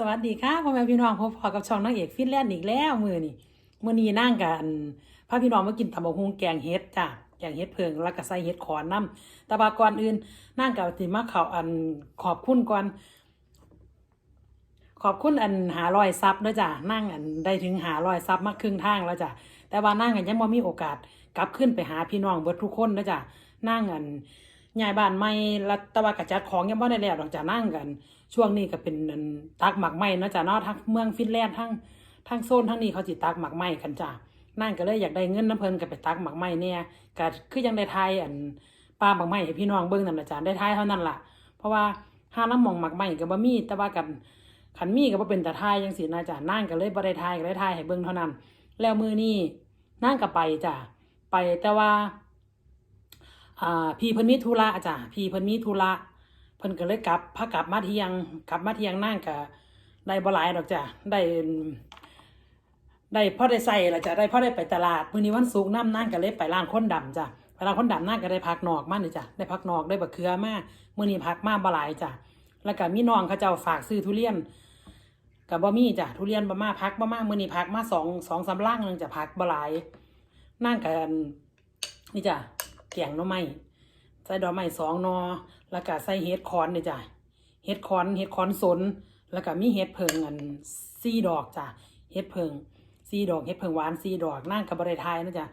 สวัสดีค่ะพ่อแม่พี่น้องพบพอกับช่องนางเอกฟินแลนด์อีกแล้วมือนี่มือนี้นั่งกันพาพี่น้องมากินตำบักหุ่งแกงเฮ็ดจ้ะแกงเฮ็ดเพิงแล้วก็ใส่เฮ็ดขอนน้ำต่ว่าก่อนอื่นนั่งกับสิมาเขาอันขอบคุณก่อนขอบคุณอันหารอยซับด้วยจ้ะนั่งอันได้ถึงหารอยซับมาครึ่งทางแล้วจ้ะแต่ว่านั่งกันยังบ่มีโอกาสกลับขึ้นไปหาพี่น้องเบิดทุกคนนะจ้ะนั่งอัน ยายบ้านใหม่แล้วแต่ว่ากระจัดของยังบ่ได้แล้วดอกจ้ะนั่งกัน ช่วงนี้ก็เป็นอันตักหมักไหม้เนาะจ้ะเนาะทั้งเมืองฟินแลนด์ทั้งทั้งโซนทั้งนี้เขาสิตักหมักไหม้กันจ้ะนั่นก็เลยอยากได้เงินน้ำเพลินก็ไปตักหมักไหม้เนี่ยก็คือยังได้ทายอันปลาหมักไหม้ให้พี่น้องเบิ่งนั่นล่ะจ้ะได้ทายเท่านั้นล่ะ เพราะว่าห้าน้ำหมองหมักไหม้ก็บ่มีแต่ว่ากันขันมีก็บ่เป็นแต่ทายจังซี่นะจ้ะนั่นก็เลยบ่ได้ทายก็ได้ทายให้เบิ่งเท่านั้น แล้วมือนี้นั่นก็ไปจ้ะไปแต่ว่า อ่าพี่เพิ่นมีธุระจ้ะพี่เพิ่นมีธุระเพิ่นก็เลยกลับพากลับมาเที่ยงกลับมาเที่ยงนั่งก็ได้บ่หลายดอกจ้ะได้ได้พอได้ใส่ละจ้ะได้พอได้ไปตลาดมื้อนี้วันศุกร์น้ำนั่งก็เลยไปร้านคนดำจ้ะไปร้านคนดำนั่งก็ได้พักนอกมานี่จ้ะได้พักนอกได้บักเขือมามื้อนี้พักมาบ่หลายจ้ะแล้วก็มีน้องเขาเจ้าฝากซื้อทุเรียนกับบ่มีจ้ะทุเรียนบ่มาพักบ่มามื้อนี้พักมาสองสองสามลังนึงจะพักบ่หลายนั่งกันนี่จ้ะ แกงหน่อไม้ใส่ดอกไม้สองนอ แล้วก็ใส่เห็ดคอนนี่จ้ะเห็ดคอนเห็ดคอนสน แล้วก็มีเห็ดเพิงอันสี่ดอกจ้ะเห็ดเพิงสี่ดอกเห็ดเพิงหวานสี่ดอกนั่งกับบริทยนะจ้ะ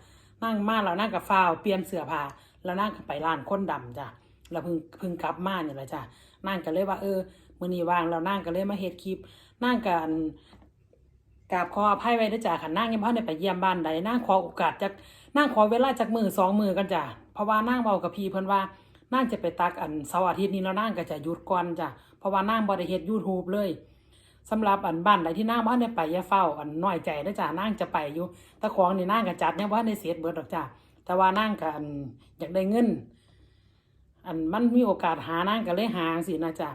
นั่งมาแล้วนั่งกับฟ้าวเปลี่ยนเสื้อผ้าแล้วนั่งก็ไปร้านคนดำจ้ะแล้วเพิ่งเพิ่งกลับมาเนี่ยแหละจ้ะนั่งก็เลยว่าเออมื้อนี้ว่างแล้วนั่งก็เลยมาเฮ็ดคลิปนั่งกันกราบขออภัยไว้ด้วยจ้ะค่ะนั่งยังพ่ได้ไปเยี่ยมบ้านใดนั่งขอโอกาสจากนั่งขอเวลาจากมือสองมือกันจ้ะ เพราะว่านั่งเบากับพี่เพิ่นว่านั่งจะไปตักอันเสาร์อาทิตย์นี้แล้วนั่งก็จะหยุดก่อนจ้ะเพราะว่านั่งบ่ได้เฮ็ด YouTube เลยสำหรับอันบ้านใดที่นั่งบ่ทันได้ไปย่าเฝ้าอันน้อยใจเด้อจ้ะนั่งจะไปอยู่ต่ของนี่นั่งก็จัดยังบ่ทันได้เสร็จเบิดดอกจ้ะแต่ว่านั่งก็อันอยากได้เงิน อันมันมีโอกาสหานั่งก็เลยหางซี่นะจ้ะ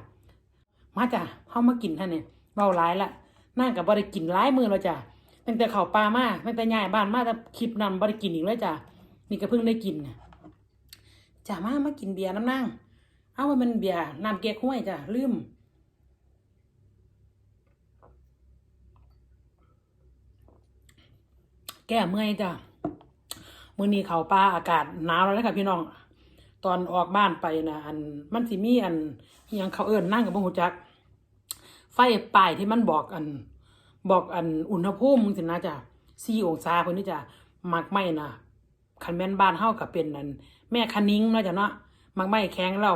มาจ้ะเฮามากินท่านเนี่ยเว้าหลายละนั่งก็บ่ได้กินหลายมือแล้วจ้ะตั้งแต่เข้าป่ามาตั้งแต่ยายบ้านมาแต่คลิปนั้นบ่ได้กินอีกเลยจ้ะนี่ก็เพิ่งได้กินน่ะ จ้ะมามากินเบียร์น้ำนั่งเอาว่ามันเบียร์น้ำเก๊กห้วยจ้ะลืมแก้เมื่อยจ้ะมื้อนี้เขาป่าอากาศหนาวแล้วนะคะพี่น้อง ตอนออกบ้านไปนะอันมันสิมีอันยังเขาเอิ้นนั่งกับบ่ฮู้จัก ไฟป้ายที่มันบอกอัน บอกอันอุณหภูมิมึงสินะจ้ะ4องศาเพิ่นนี่จ้ะมักไหมนะคันแม่นบ้านเฮาก็เป็นอัน แม่คันนิ้งเนาะจ้ะเนาะมักไม้แข็งแล้ว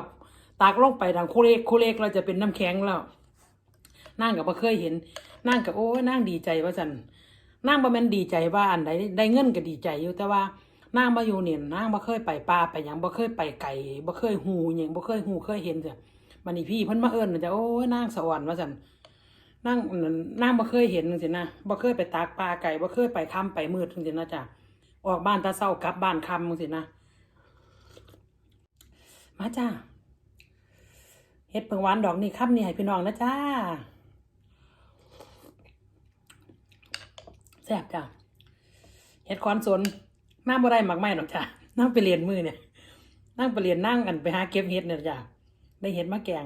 ตากลงไปดังโคเลกโคเลกเราจะเป็นน้ำแข็งแล้วนั่งก็บ่เคยเห็น นั่งก็โอ้ยนั่งดีใจว่าซั่นนั่งบ่แม่นดีใจว่าอันใดได้เงินก็ดีใจอยู่แต่ว่านางมาอยู่เนี่ยนางบ่เคยไปป่าไปหยังบ่เคยไปไก่บ่เคยหูหยังบ่เคยหูเคยเห็นจ้ะบัดนี้พี่เพิ่นมาเอิ้นจ้ะโอ้ยนางสวรรค์ว่าซั่นนางนางบ่เคยเห็นจังซี่นะบ่เคยไปตากปลาไก่บ่เคยไปค่ำไปมืดจังซี่นะจ้ะออกบ้านตาเช้ากลับบ้านค่ำจังซี่นะ มาจ้าเฮ็ดเพิ่งหวานดอกนี่ค่ำนี่ให้พี่น้องนะจ้าแซ่บจ้ะเฮ็ดคอนสนนั่งบ่ได้หมักไหม้หรอกจ้ะนั่งไปเรียนมือเนี่ยนั่งไปเรียนนั่งกันไปหาเก็บเห็ดเนี่ยจ้ะได้เห็ดมาแกง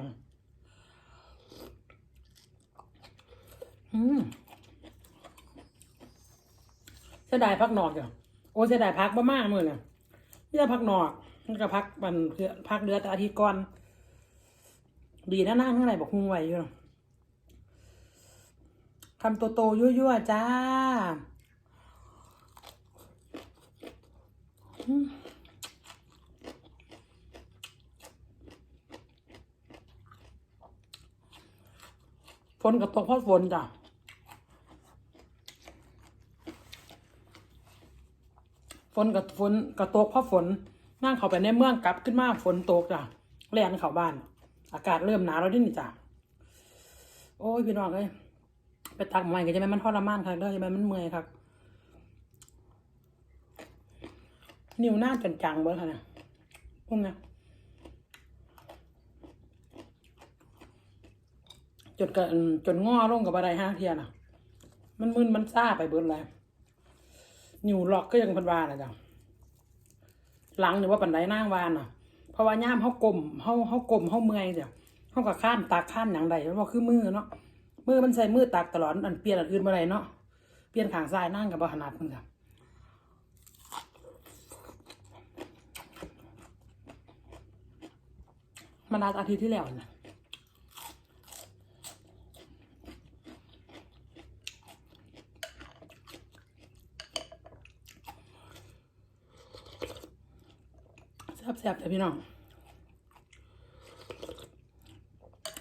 อืมเสียดายพักนอกจ้ะโอ้เสียดายพักบ่มากมือเนี่ยนี่จะพักนอก นี่ก็พักมันเพื่อพักเดือแต่อาทิตย์ก่อน ดีนะนั่งข้างในบอกคุงไวอยู่คำโตๆยั่วๆจ้าฝนก็ตกเพราะฝนจ้ะฝนกับฝนกระตกเพราะฝน นั่งเข้าไปในเมืองกลับขึ้นมาฝนตกจ้ะแล่นเข้าบ้าน อากาศเริ่มหนาวแล้วดินี่จ้ะโอ้ยพี่น้องเอ้ยไปตักใหม่ก็จะไม่มันทรมานค่ะเด้อจะไม่มันเมื่อยครับ นิ้วหน้าจนจังเบิดค่ะนะพวกเนี้ยจนกันจนงอลงกับอะไรห้าเทียน่ะ มันมึนมันซ่าไปเบิร์ดเลยนิ้วล็อกก็ยังเพันวาน่ะจ้ะ หลังหรือว่าปันไดนั่งวานอะ เพราะว่าย่ามเขากลมเขาเขากลมเขาเมื่อยจ้ะเขากับข้านตาข้านอย่างใดเพราะว่าคือมือเนาะมือมันใส่มือตักตลอดอันเปลี่ยนอันอื่นอะไรเนาะเปลี่ยนขางซ้ายนั่งกับบ่ถนัดเพิ่นค่ะมันอาทิตย์ที่แล้วนะ แซ่บๆจ้ะพี่น้อง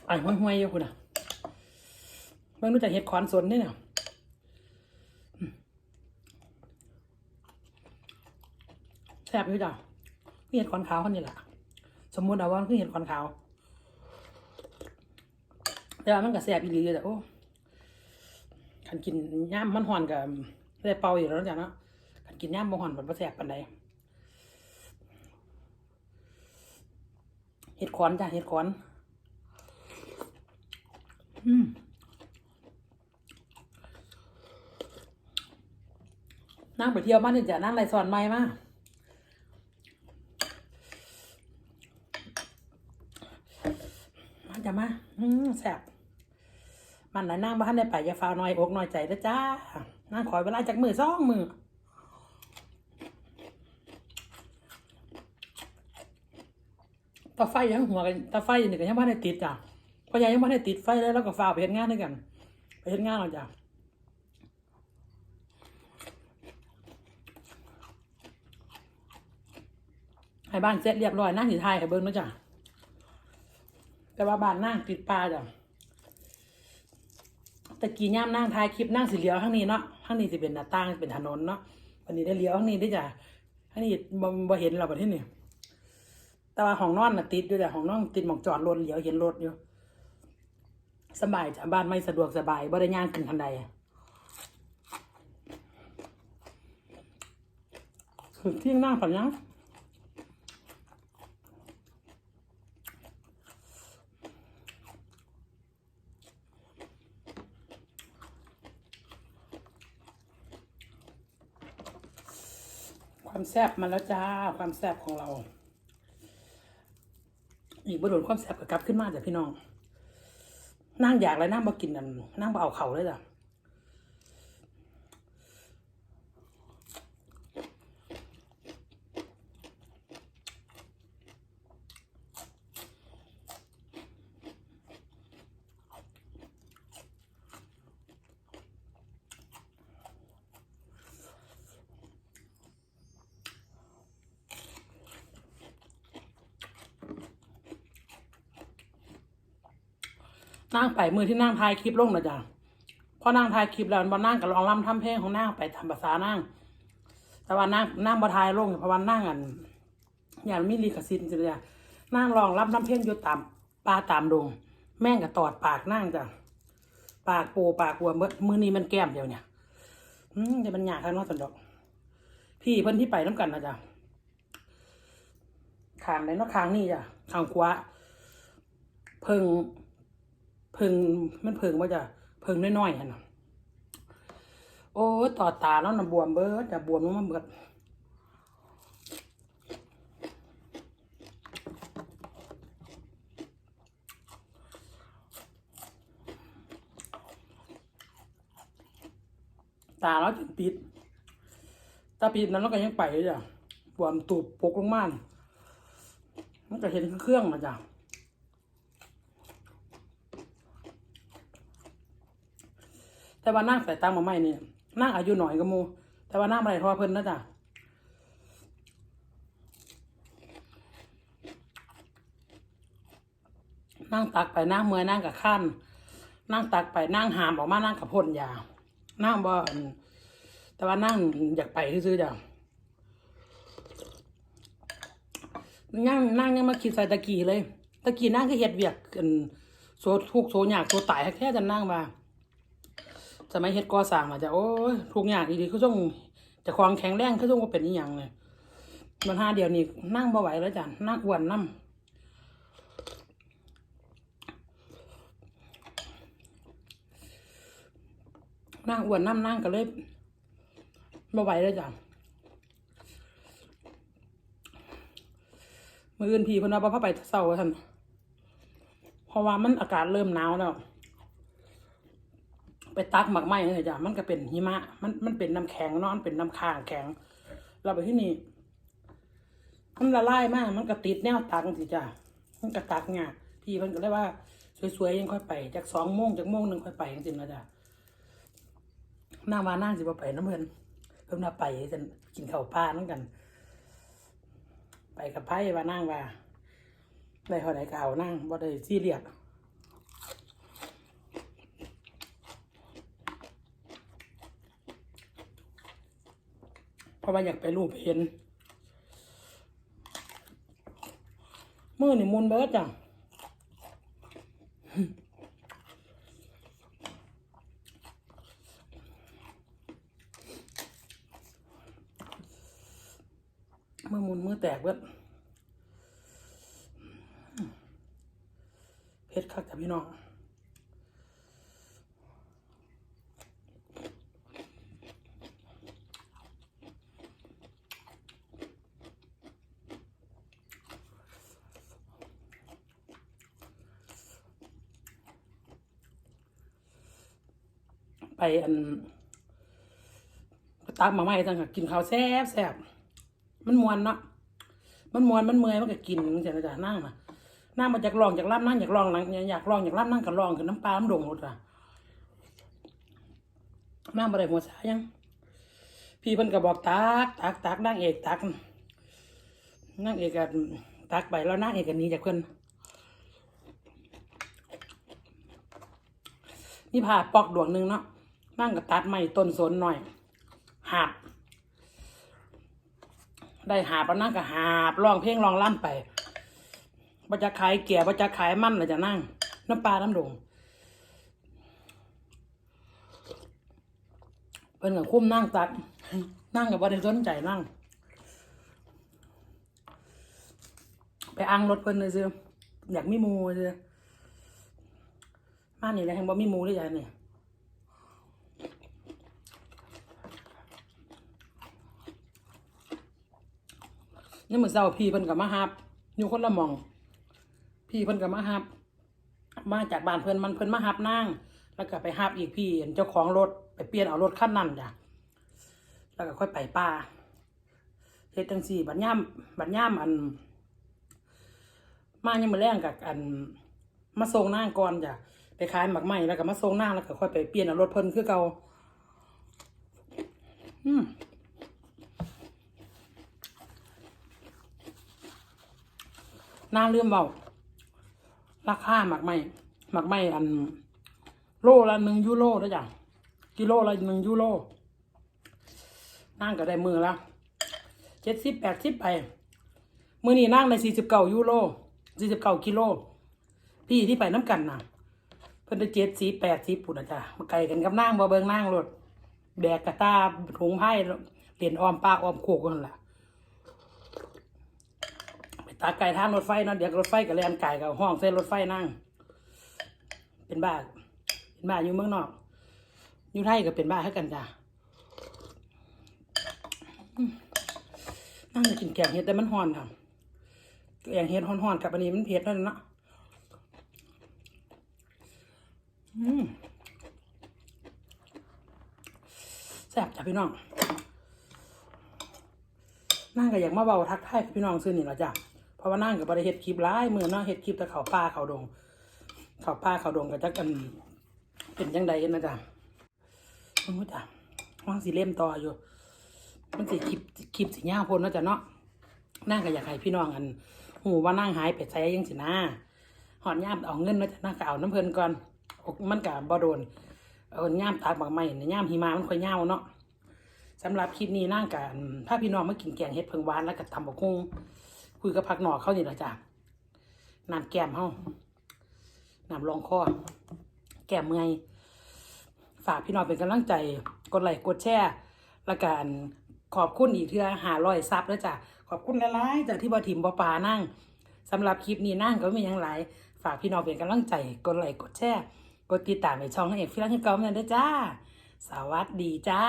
ไอ้ห้วยๆอยู่คุณอะเบิ่งรู้จักเห็ดขอนสนนี่เนี่ยแซ่บอยู่จ้ะคือเห็ดขอนขาวคนนี้แหละสมมติเอาว่ามันคือเห็ดขอนขาวแต่ว่ามันก็แซ่บอีหลีอยู่แต่โอ้คันกินย่ามมันห่อนกับได้เป่าอยู่แล้วจ้ะเนาะคันกินย่ามบ่ห่อนมันบ่แซ่บปานใด เห็ด ขอนจ้ะเห็ดขอน อืมนั่งไปเที่ยวบ้านนี่จ้ะนั่งไรสอนไม้มามาจ้ะมา อืมแซ่บมันไหนนั่งบ้านได้ไปอย่าฟาวน้อยอกน้อยใจนะจ้านั่งคอยเวลาจากมือสองมือ ตาไฟยังหัวกันตาไฟนี่ก็ยังไม่ได้ติดจ้ะเพราะยายยังไม่ได้ติดไฟเลยแล้วก็ฟ้าไปเฮ็ดงานด้วยกัน ไปเฮ็ดงานเราจ้ะให้บ้านเสร็จเรียบร้อยนั่งสีไทยให้เบิ้งนะจ้ะแต่ว่าบ้านนั่งติดปลาจ้ะตะกี้ย่ามนั่งถ่ายคลิปนั่งสีเหลียวข้างนี้เนาะข้างนี้สิเป็นหน้าต่างเป็นถนนเนาะวันนี้ได้เลี้ยวข้างนี้ได้จ้ะข้างนี้บ่บ่เห็นเราประเทศนี้ แต่ว่าห้องนอนน่ะติดอยู่แต่ห้องนอนติดหมองจอดรถเหลียวเห็นรถอยู่สบายจ้ะบ้านไม่สะดวกสบายบ่ได้ย่างขึ้นคันใดคือที่นั่งฝันยังความแซ่บมาแล้วจ้า ความแซ่บของเรา อีกบ่โดนความแสบกับกลับขึ้นมาจ้ะพี่น้องนั่งอยากเลยนั่งมากินนั่นนั่งมาเอาเข่าเลยจ้ะ นั่งไปมือที่นั่งถ่ายคลิปลงนะจ้ะพอนั่งถ่ายคลิปแล้วบอนั่งกับลองรำทำเพลงของนั่งไปทำภาษานั่งแต่ว่านั่งนั่งบอทายลงเพราะว่านั่งอันอย่างมีลีกสิทธิ์จ้ะนั่งลองรับน้ำเพลงอยู่ตามป่าตามดงแม่งกับตอดปากนั่งจ้ะปากโปปากหัวเบิดมือนี้มันแก้มเดียวเนี่ยอืมแต่มันหยาข้างนอกสันดอก พี่เพิ่นที่ไปน้ำกันนะจ๊ะขางไหนนาะขางนี่จ้ะขางขวาเพิ่ง เพิงมันเพิงว่าจะเพิงน้อยๆฮะนะโอ้ต่อตาแล้วนะบวมเบิดจะบวมลงมาเบิดตาแล้วจนปิดตาปิดนั้นแล้วก็ยังไปเลยจ้ะบวมตูบปกลงมานี่มันก็เห็นเครื่องมาจ้ะ แต่ว่านั่งใส่ตังมาไม่นี่นั่งอายุหน่อยก็โมแต่ว่านั่งมาไหนเพราะเพิ่นนะจ๊ะนั่งตักไปนั่งเมื่อยนั่งกับขั้นนั่งตักไปนั่งหามออกมานั่งกับพ่นยานั่งบ่แต่ว่านั่งอยากไปซื้อจ้ะนั่งนั่งยังมาคิดใส่ตะกี้เลย ตะกี้นั่งก็เฮ็ดเวียกกันโซทุกโซยากโซตายแค่จะนั่งว่า สมัยเฮ็ดก่อสร้างมาจะโอ้ยทุกอย่างดีเขาต้องจะควางแข็งแรงเขาต้องว่าเป็นอีหยังเลยมันห้าเดียวนี่นั่งบ่ไหวแล้วจ้ะนั่งอ้วนน้ำนั่งอ้วนน้ำนั่งก็เลยบ่ไหวแล้วจ้ะมืออื่นพี่พนเอาพ่อไปเศร้าท่านเพราะว่ามันอากาศเริ่มหนาวแล้ว ไปตักหมักไหม้เลยจ้ะมันก็เป็นหิมะ มันมันเป็นน้ำแข็งเนาะมันเป็นน้ำค้างแข็ง เราไปที่นี่มันละลายมาก มันก็ติดแนวตักสิจ้ะมันก็ตักเนี่ยพี่มันก็เลยว่า สวยๆยังค่อยไป จากสองโมงจากโมงหนึ่งค่อยไปจริงๆนะจ้ะนั่งมานั่งสิบ่ไปน้ำเพิ่นเพิ่มนมาไปจะกินข้าวปลานั่งกัน ไปกับไพ่ว่านั่งว่าได้เท่าไหร่ก็เอานั่งบ่ได้ซีเรียส ราะว่าอยากไปรูปเห็นมือนี่มุนเบิดจังมือมุนมือแตกเบิดเพชรคักแต่พี่น้อง ไปอันตักมาใหม่จังค่ะกินข้าวแซ่บแซ่บมันมวนเนาะมันมวนมันเมื่อยมันก็กินจังซี่นะจ๊ะนั่งนะนั่งมาจากลองจากล่ำนั่งอยากลองนั่งอยากลองอยากล่ำนั่งก็ลองคือน้ำปลาน้ำดงหมดอะนั่งมาได้หัวสายยัง พี่เพิ่นก็บอกตักตักตักนั่งเอกตักนั่งเอกก็ตักไปแล้วนั่งเอกก็หนีจากเพิ่นนี่ผ่าปอกดวงหนึ่งเนาะ นั่งกับตัดไม้ต้นสนหน่อย หาบ ได้หาบแล้วนั่งกับหาบร้องเพลงร้องล่ำไปว่าจะขายเกียร์ว่าจะขายมั่นเลยจะนั่ง น้ำปลาน้ำดงเป็นกับคุ้มนั่งตัด นั่งกับว่าได้สนใจนั่ง ไปอังรถเพิ่นเลยซื้ออยากมีมูซื้อบ้านนี่แหละแห่งบ่มีมูด้วยจ้ะเนี่ย นี่มือเศร้าพี่เพิ่นกับมาฮับอยู่คนละหมอง พี่เพิ่นกับมาฮับ มาจากบ้านเพิ่นมันเพิ่นมาฮับนั่งแล้วก็ไปฮับอีกพี่เจ้าของรถไปเปลี่ยนเอารถคันนั้นจ้ะแล้วก็ค่อยไปป่าเฮ็ดจังซี่บัดย่ามบัดย่ามอัน มายังมาแรงกับอัน มาส่งนางก่อนจ้ะไปขายหมักไหมแล้วก็มาส่งนางแล้วก็ค่อยไปเปลี่ยนเอารถเพิ่นคือเก่าอืม นางเลื่อมเบาราคาหมักไหมหมักไหมอัน โลละหนึ่งยูโรด้จ้ะกิโลละหนึ่งยูโรนั่งก็ได้มือละเจ็ดสิบแปดสิบไป มือนี้นั่งในสี่สิบเก้ายูโรสี่สิบเก้ากิโล พี่ที่ไปน้ำกันน่ะเพิ่นได้เจ็ดสีแปดสีปุ่นอะจ้ะมาไกลกันกับนางบ่เบิงนางรถแบกกระตาถุงไพ่เหรียญออมปากออมโคกกันล่ะ ปตาไก่ทางรถไฟเนาะเดี๋ยวรถไฟกับแลนไก่กับห้องเส้นรถไฟนั่ง เป็นบ้าเป็นบ้าอยู่เมืองนอก อยู่ไทยก็เป็นบ้าให้กันจ้ะนั่งกินแกงเห็ดแต่มันฮ้อนค่ะแกงเห็ดฮ้อนๆกับอันนี้มันเผ็ดนั่นเนาะแซ่บจ้ะพี่น้องนั่งก็อยากมาเบาทักทายพี่น้องซื้อนี่ละจ้ะ ราะว่านั่งกับบริเฮ็ดคลิปร้ายมือเนาะเฮ็ดคลิปแต่เขาป้าเขาดง เขาป้าเขาดงก็จักกันเป็นจังใดกันนะจ้ะมึงว่าจ้ะว่างสีเล่มต่ออยู่ มันสิคลิปคลิปสิยาพ้นนะจ้ะเนาะนั่งก็อยากให้พี่น้องอันหูว่านั่งหายไปใช้ยังสินะหอดย่ามเอาเงินนะจ้ะนั่งก็เอาน้ำเพลินก่อนมันกับบ่โดนเอาย่ามตากบางไม้ในย่ามหิมะมันค่อยยาเนาะสำหรับคลิปนี้นั่งกันถ้าพี่น้องมากินแกงเห็ดเพิงหวานแล้วก็ตำบักฮุง คุยกับพักหนอกเขานี่แหละจ้ะน้ำแก้มเฮาน้ำรองคอแก้มเมื่อยฝากพี่น้องเป็นกำลังใจ กดไลค์กดแชร์แล้วกันขอบคุณอีกเทื่อหาร้อยซับแล้วจ้ะ ขอบคุณหลายๆจากที่บ่ถิ่มบ่ปานั่งสำหรับคลิปนี้นั่งก็ไม่มีหยังหลายฝากพี่น้องเป็นกำลังใจ กดไลค์กดแชร์ กดติดตามในช่องเอกฟิลังให้เก่าเหมือนเดิมเด้อจ้า สวัสดีจ้า